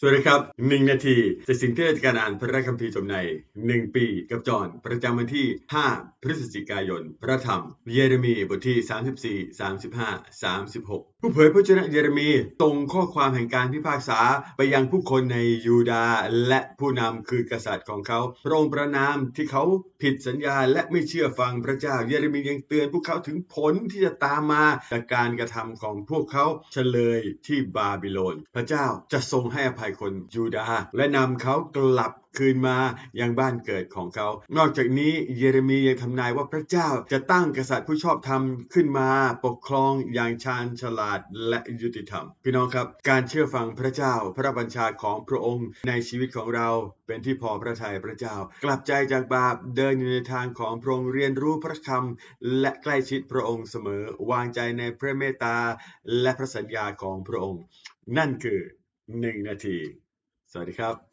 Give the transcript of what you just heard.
สวัสดีครับหนึ่งนาทีแต่สิ่งที่ราจะการอ่านพระคัมภีร์จบในหนึ่งปีกับจอนประจำวันที่ 5 พฤศจิกายน พระธรรม เยเรมีบทที่ 34 35 36 ผู้เผยพระชนะเยเรมีตรงข้อความแห่งการพิพากษาไปยังผู้คนในยูดาห์และผู้นำคือกษัตริย์ของเขาพระองค์ประนามที่เขาผิดสัญญาและไม่เชื่อฟังพระเจ้า เยเรมียังเตือนพวกเขาถึงผลที่จะตามมาจากการกระทำของพวกเขาเฉลยที่บาบิโลน พระเจ้าจะทรงให้อภัยยคนยูดาห์และนำเขากลับคืนมายังบ้านเกิดของเขา นอกจากนี้เยเรมียังทำนายว่าพระเจ้าจะตั้งกษัตริย์ผู้ชอบธรรมขึ้นมาปกครองอย่างชาญฉลาดและยุติธรรม พี่น้องครับ การเชื่อฟังพระเจ้าพระบัญชาของพระองค์ในชีวิตของเราเป็นที่พอพระทัยพระเจ้า กลับใจจากบาปเดินอยู่ในทางของพระองค์เรียนรู้พระคำและใกล้ชิดพระองค์เสมอ วางใจในพระเมตตาและพระสัญญาของพระองค์ นั่นคือ หนึ่งนาที สวัสดีครับ